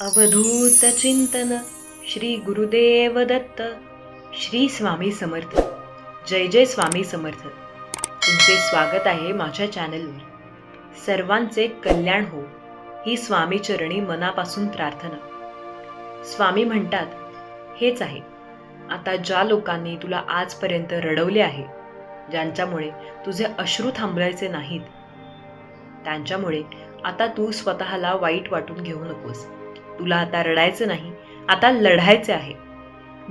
अवधूत चिंतन श्री गुरुदेव दत्त श्री स्वामी समर्थ. जय जय स्वामी समर्थ. तुमचे स्वागत आहे माझ्या चॅनलवर सर्वांचे कल्याण हो. ही स्वामी चरणी मनापासून प्रार्थना. स्वामी म्हणतात हेच आहे. आता ज्या लोकांनी तुला आजपर्यंत रडवले आहे ज्यांच्यामुळे तुझे अश्रू थांबवायचे नाहीत त्यांच्यामुळे आता तू स्वतःला वाईट वाटून घेऊ नकोस. तुला आता रडायचं नाही आता लढायचे आहे.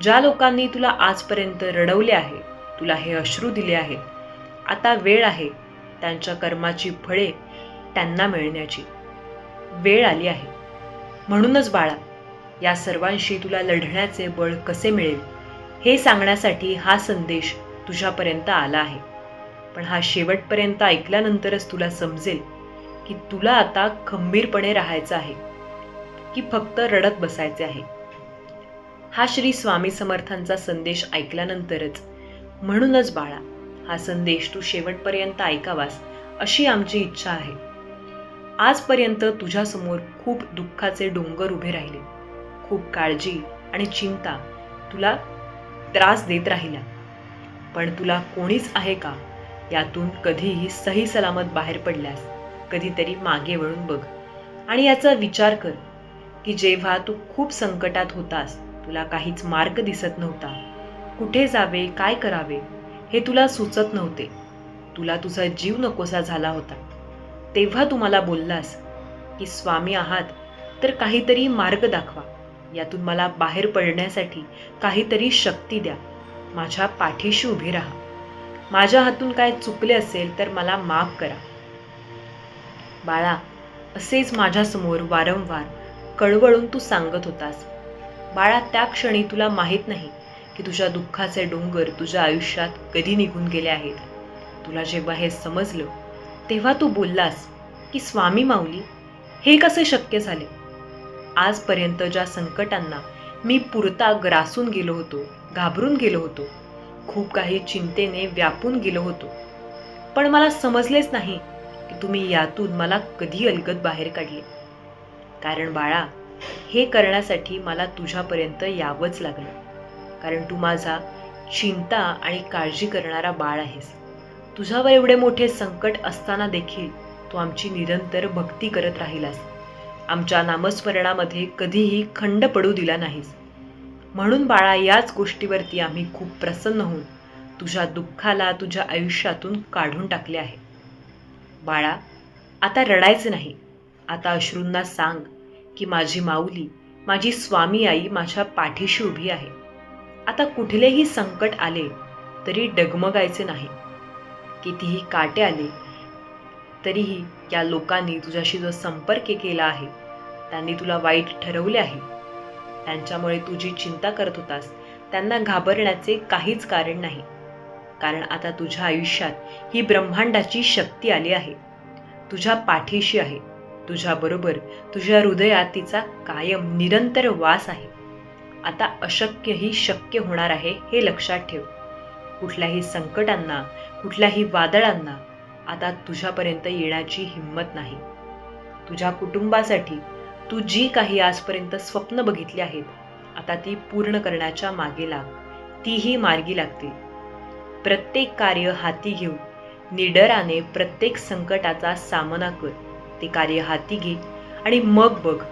ज्या लोकांनी तुला आजपर्यंत रडवले आहे तुला हे अश्रू दिले आहेत आता वेळ आहे त्यांच्या कर्माची फळे त्यांना मिळण्याची. वेळ आली आहे. म्हणूनच बाळा या सर्वांशी तुला लढण्याचे बळ कसे मिळेल हे सांगण्यासाठी हा संदेश तुझ्यापर्यंत आला आहे. पण हा शेवटपर्यंत ऐकल्यानंतरच तुला समजेल की तुला आता खंबीरपणे राहायचं आहे. की फक्त रडत बसायचे आहे. हा श्री स्वामी समर्थांचा संदेश ऐकल्यानंतरच म्हणूनच बाळा हा संदेश तू शेवटपर्यंत ऐकावास अशी आमची इच्छा आहे. आजपर्यंत तुझ्यासमोर खूप दुःखाचे डोंगर उभे राहिले. खूप काळजी आणि चिंता तुला त्रास देत राहिला पण तुला कोणीच आहे का यातून कधीही सही सलामत बाहेर पडल्यास कधीतरी मागे वळून बघ. आणि याचा विचार कर की जेव्हा तू खूप संकटात होतास तुला काहीच मार्ग दिसत नव्हता. कुठे जावे काय करावे हे तुला सुचत नव्हते. तुला तुझा जीव नकोसा झाला होता. तेव्हा तू मला बोललास की स्वामी आहात तर काहीतरी मार्ग दाखवा. यातून मला बाहेर पडण्यासाठी काहीतरी शक्ती द्या. माझ्या पाठीशी उभी राहा. माझ्या हातून काय चुकले असेल तर मला माफ करा. बाळा असेच माझ्यासमोर वारंवार कळवळून तू सांगत होतास. बाळा त्या क्षणी तुला माहीत नाही की तुझ्या दुःखाचे डोंगर तुझ्या आयुष्यात कधी निघून गेले आहेत. तुला जेव्हा हे समजलं तेव्हा तू बोललास की स्वामी माऊली हे कसे शक्य झाले? आजपर्यंत ज्या संकटांना मी पुरता ग्रासून गेलो होतो घाबरून गेलो होतो खूप काही चिंतेने व्यापून गेलो होतो. पण मला समजलेच नाही की तुम्ही यातून मला कधी अलगद बाहेर काढले. कारण बाळा हे करण्यासाठी मला तुझ्यापर्यंत यावंच लागलं. कारण तू माझा चिंता आणि काळजी करणारा बाळ आहेस. तुझ्यावर एवढे मोठे संकट असताना देखील तू आमची निरंतर भक्ती करत राहिलास. आमच्या नामस्मरणामध्ये कधीही खंड पडू दिला नाहीस. म्हणून बाळा याच गोष्टीवरती आम्ही खूप प्रसन्न होऊन तुझ्या दुःखाला तुझ्या आयुष्यातून काढून टाकले आहे. बाळा आता रडायचं नाही. आता अश्रूंना सांग की माझी माऊली माझी स्वामी आई माझ्या पाठीशी उभी आहे. आता कुठलेही संकट आले तरी डगमगायचे नाही. कितीही काटे आले तरीही या लोकांनी तुझ्याशी जो संपर्क केला आहे त्यांनी तुला वाईट ठरवले आहे. त्यांच्यामुळे तुझी चिंता करत होतास त्यांना घाबरण्याचे काहीच कारण नाही. कारण आता तुझ्या आयुष्यात ही ब्रह्मांडाची शक्ती आली आहे. तुझ्या पाठीशी आहे. तुझ्याबरोबर तुझ्या हृदयात तिचा कायम निरंतर वास आहे. आता अशक्यही शक्य होणार आहे हे लक्षात ठेव. कुठल्याही संकटांना कुठल्याही वादळांना आता तुझ्यापर्यंत येण्याची हिंमत नाही. तुझ्या कुटुंबासाठी तू जी काही आजपर्यंत स्वप्न बघितली आहेत आता ती पूर्ण करण्याच्या मागे लाग. तीही मार्गी लागतील. प्रत्येक कार्य हाती घेऊन निडराने प्रत्येक संकटाचा सामना कर. ते कार्य हाती घे आणि मग बघ.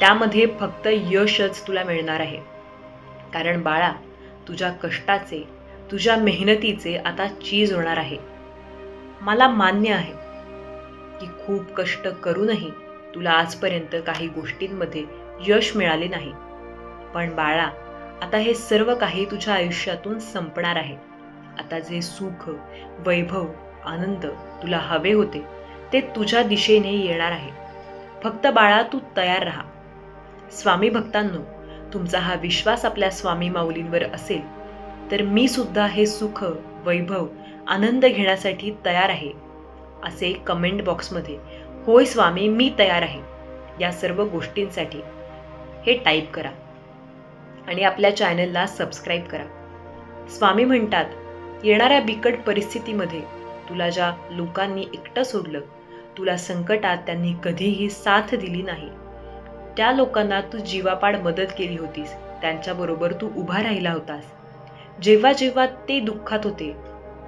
त्यामध्ये फक्त यशच तुला मिळणार आहे. कारण बाळा तुझ्या कष्टाचे तुझ्या मेहनतीचे आता चीज होणार आहे. मला मान्य आहे की खूप कष्ट करूनही तुला आजपर्यंत काही गोष्टींमध्ये यश मिळाले नाही. पण बाळा आता हे सर्व काही तुझ्या आयुष्यातून संपणार आहे. आता जे सुख वैभव आनंद तुला हवे होते ते तुझ्या दिशेने येणार आहे. फक्त बाळा तू तयार राहा. स्वामी भक्तांनो तुमचा हा विश्वास आपल्या स्वामी माऊलींवर असेल तर मी सुद्धा हे सुख वैभव आनंद घेण्यासाठी तयार आहे असे कमेंट बॉक्समध्ये होय स्वामी मी तयार आहे. या सर्व गोष्टींसाठी हे टाईप करा आणि आपल्या चॅनलला सबस्क्राईब करा. स्वामी म्हणतात येणाऱ्या बिकट परिस्थितीमध्ये तुला ज्या लोकांनी एकटं सोडलं तुला संकटात त्यांनी कधीही साथ दिली नाही. त्या लोकांना तू जीवापाड मदत केली होतीस. त्यांच्याबरोबर तू उभा राहिला होतास. जेव्हा जेव्हा ते दुःखात होते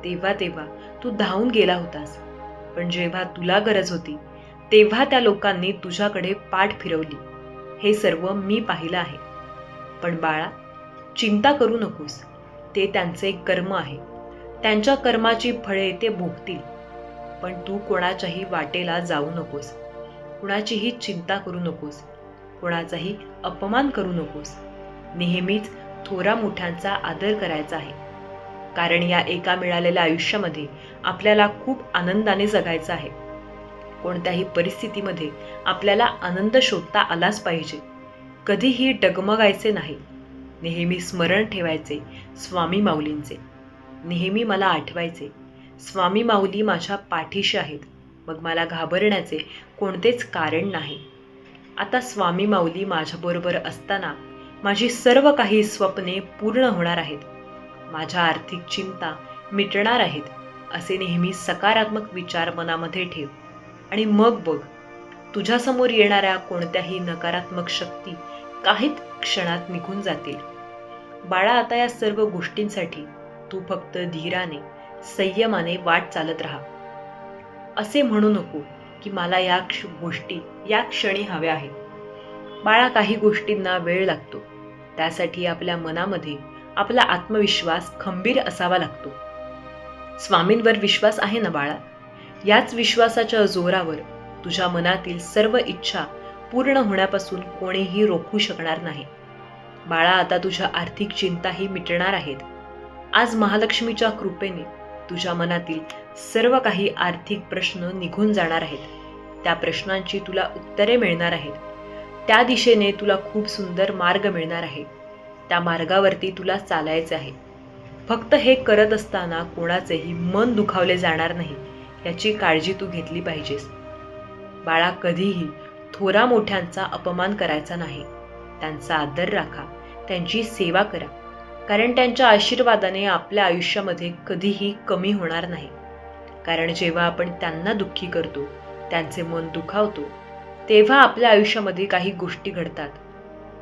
तेव्हा तेव्हा तू धावून गेला होतास. पण जेव्हा तुला गरज होती तेव्हा त्या लोकांनी तुझ्याकडे पाठ फिरवली. हे सर्व मी पाहिलं आहे. पण बाळा चिंता करू नकोस. ते त्यांचे कर्म आहे. त्यांच्या कर्माची फळे ते भोगतील. पण तू कोणाच्याही वाटेला जाऊ नकोस. कुणाचीही चिंता करू नकोस. कोणाचाही अपमान करू नकोस. नेहमीच थोरा मोठ्यांचा आदर करायचा आहे. कारण या एका मिळालेल्या आयुष्यामध्ये आपल्याला खूप आनंदाने जगायचं आहे. कोणत्याही परिस्थितीमध्ये आपल्याला आनंद शोधता आलाच पाहिजे. कधीही डगमगायचे नाही. नेहमी स्मरण ठेवायचे स्वामी माऊलींचे. नेहमी मला आठवायचे स्वामी माऊली माझ्या पाठीशी आहेत. मग मला घाबरण्याचे कोणतेच कारण नाही. आता स्वामी माऊली माझ्याबरोबर असताना माझी सर्व काही स्वप्ने पूर्ण होणार आहेत. माझ्या आर्थिक चिंता मिटणार आहेत असे नेहमी सकारात्मक विचार मनामध्ये ठेव. आणि मग बघ तुझ्यासमोर येणाऱ्या कोणत्याही नकारात्मक शक्ती काहीच क्षणात निघून जातील. बाळा आता या सर्व गोष्टींसाठी तू फक्त धीराने संयमाने वाट चालत राहा. असे म्हणू नको की मला या क्ष गोष्टी या क्षणी हव्या आहेत. बाळा काही गोष्टींना वेळ लागतो. त्यासाठी आपल्या मनामध्ये आपला आत्मविश्वास खंबीर असावा लागतो. स्वामींवर विश्वास आहे ना बाळा? याच विश्वासाच्या जोरावर तुझ्या मनातील सर्व इच्छा पूर्ण होण्यापासून कोणीही रोखू शकणार नाही. बाळा आता तुझ्या आर्थिक चिंताही मिटणार आहेत. आज महालक्ष्मीच्या कृपेने तुझ्या मनातील सर्व काही आर्थिक प्रश्न निघून जाणार आहेत. त्या प्रश्नांची तुला उत्तरे मिळणार आहेत. त्या दिशेने तुला खूप सुंदर मार्ग मिळणार आहे. त्या मार्गावरती तुला चालायचे आहे. फक्त हे करत असताना कोणाचेही मन दुखावले जाणार नाही याची काळजी तू घेतली पाहिजेस. बाळा कधीही थोरा मोठ्यांचा अपमान करायचा नाही. त्यांचा आदर राखा. त्यांची सेवा करा. कारण त्यांच्या आशीर्वादाने आपल्या आयुष्यामध्ये कधीही कमी होणार नाही. कारण जेव्हा आपण त्यांना दुःखी करतो त्यांचे मन दुखावतो तेव्हा आपल्या आयुष्यामध्ये काही गोष्टी घडतात.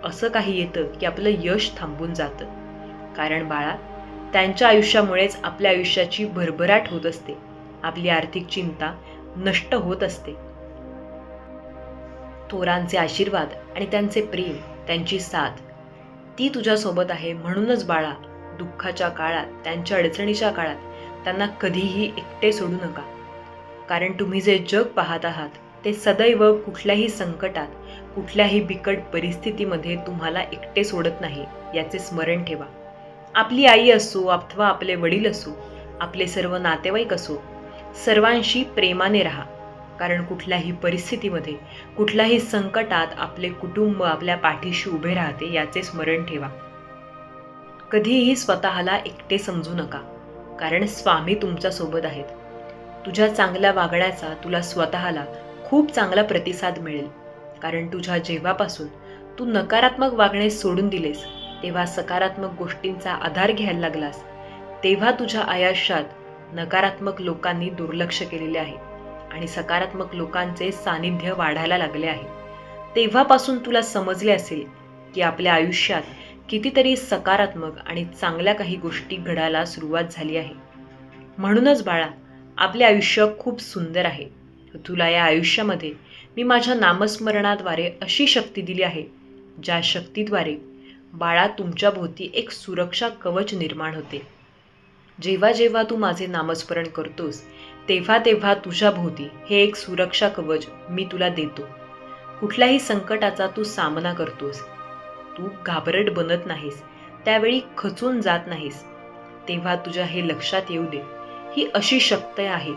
असं काही येतं की आपलं यश थांबून जातं. कारण बाळा त्यांच्या आयुष्यामुळेच आपल्या आयुष्याची भरभराट होत असते. आपली आर्थिक चिंता नष्ट होत असते. थोरांचे आशीर्वाद आणि त्यांचे प्रेम त्यांची साथ ती तुझ्यासोबत आहे म्हणूनच बाळा दुःखाच्या काळात त्यांच्या अडचणीच्या काळात त्यांना कधीही एकटे सोडू नका. कारण तुम्ही जे जग पाहत आहात ते सदैव कुठल्याही संकटात कुठल्याही बिकट परिस्थितीमध्ये तुम्हाला एकटे सोडत नाही याचे स्मरण ठेवा. आपली आई असो अथवा आपले वडील असो आपले सर्व नातेवाईक असो सर्वांशी प्रेमाने राहा. कारण कुठल्याही परिस्थितीमध्ये कुठल्याही संकटात आपले कुटुंब आपल्या पाठीशी उभे राहते याचे स्मरण ठेवा. कधीही स्वतःला एकटे समजू नका कारण स्वामी तुमच्यासोबत आहेत. तुझ्या चांगल्या वागण्याचा तुला स्वतःला खूप चांगला प्रतिसाद मिळेल. कारण तुझ्या जेव्हापासून तू नकारात्मक वागणे सोडून दिलेस तेव्हा सकारात्मक गोष्टींचा आधार घ्यायला लागलास तेव्हा तुझ्या आयुष्यात नकारात्मक लोकांनी दुर्लक्ष केलेले आहे. आणि सकारात्मक लोकांचे सानिध्य वाढायला लागले आहे. तेव्हापासून तुला समजले असेल की आपल्या आयुष्यात कितीतरी सकारात्मक आणि चांगल्या काही गोष्टी घडायला सुरुवात झाली आहे. म्हणूनच बाळा आपले आयुष्य खूप सुंदर आहे. तुला या आयुष्यामध्ये मी माझ्या नामस्मरणाद्वारे अशी शक्ती दिली आहे ज्या शक्तीद्वारे बाळा तुमच्या भोवती एक सुरक्षा कवच निर्माण होते. जेव्हा जेव्हा तू माझे नामस्मरण करतोस तेव्हा तेव्हा तुझ्या भोवती हे एक सुरक्षा कवच मी तुला देतो. कुठल्याही संकटाचा तू सामना करतोस. तू घाबरट बनत नाहीस. त्यावेळी खचून जात नाहीस. तेव्हा तुझ्या हे लक्षात येऊ दे. ही अशी शक्ती आहे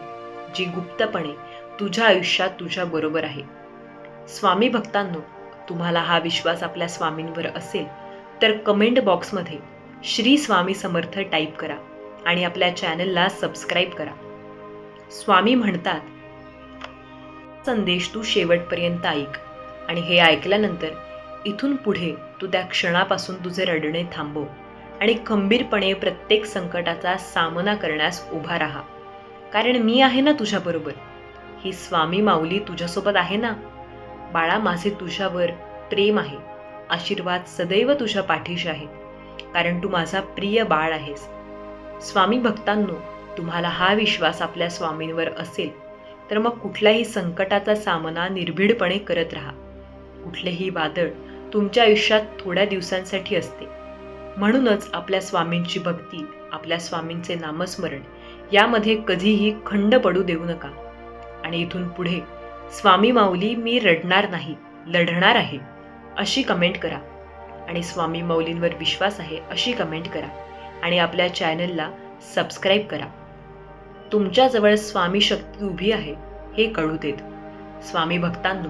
जी गुप्तपणे तुझ्या आयुष्यात तुझ्या बरोबर आहे. स्वामी भक्तांनो तुम्हाला हा विश्वास आपल्या स्वामींवर असेल तर कमेंट बॉक्समध्ये श्री स्वामी समर्थ टाईप करा आणि आपल्या चॅनलला सबस्क्राईब करा. स्वामी म्हणतात संदेश तू शेवटपर्यंत ऐक आणि हे ऐकल्यानंतर इथून पुढे तू त्या क्षणापासून तुझे रडणे थांबव आणि खंबीरपणे प्रत्येक संकटाचा सामना करण्यास उभा राहा. कारण मी आहे ना तुझ्याबरोबर ही स्वामी माऊली तुझ्यासोबत आहे ना? बाळा माझे तुझ्यावर प्रेम आहे. आशीर्वाद सदैव तुझ्या पाठीशी आहे. कारण तू माझा प्रिय बाळ आहेस. स्वामी भक्तांनो तुम्हाला हा विश्वास आपल्या स्वामींवर असेल तर मग कुठल्याही संकटाचा सामना निर्भीडपणे करत राहा. कुठलेही वादळ तुमच्या आयुष्यात थोड्या दिवसांसाठी असते. म्हणूनच आपल्या स्वामींची भक्ती आपल्या स्वामींचे नामस्मरण यामध्ये कधीही खंड पडू देऊ नका. आणि इथून पुढे स्वामी माऊली मी रडणार नाही लढणार आहे अशी कमेंट करा. आणि स्वामी माऊलींवर विश्वास आहे अशी कमेंट करा. आणि आपल्या चॅनलला सबस्क्राईब करा. तुमच्याजवळ स्वामी शक्ती उभी आहे हे कळू देत. स्वामी भक्तांनो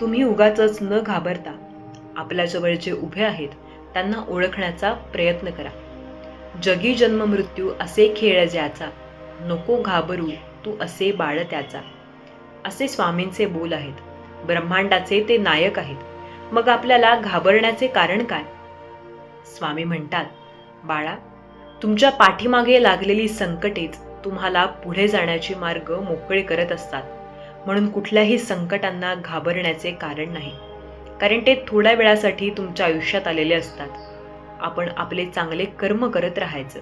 तुम्ही उगाच न घाबरता आपल्याजवळ जे उभे आहेत त्यांना ओळखण्याचा प्रयत्न करा. जगी जन्म मृत्यू असे खेळ ज्याचा नको घाबरू तू असे बाळ त्याचा. असे स्वामींचे बोल आहेत. ब्रह्मांडाचे ते नायक आहेत. मग आपल्याला घाबरण्याचे कारण काय? स्वामी म्हणतात बाळा तुमच्या पाठीमागे लागलेली संकटेच तुम्हाला पुढे जाण्याचे मार्ग मोकळे करत असतात. म्हणून कुठल्याही संकटांना घाबरण्याचे कारण नाही. कारण ते थोड्या वेळासाठी तुमच्या आयुष्यात आलेले असतात. आपण आपले चांगले कर्म करत राहायचं.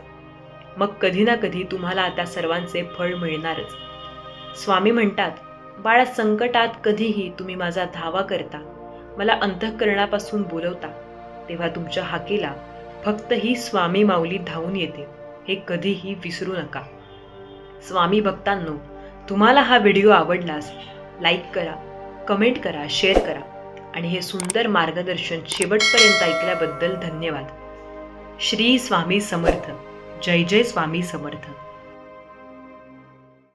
मग कधी ना कधी तुम्हाला त्या सर्वांचे फळ मिळणारच. स्वामी म्हणतात बाळा संकटात कधीही तुम्ही माझा धावा करता. मला अंतःकरणापासून बोलवता. तेव्हा तुमच्या हाकेला फक्त ही स्वामी माऊली धावून येते. हे कधीही विसरू नका. स्वामी भक्तांनो तुम्हाला हा व्हिडिओ आवडलास लाईक करा कमेंट करा शेअर करा आणि हे सुंदर मार्गदर्शन शेवटपर्यंत ऐकल्याबद्दल धन्यवाद. श्री स्वामी समर्थ. जय जय स्वामी समर्थ.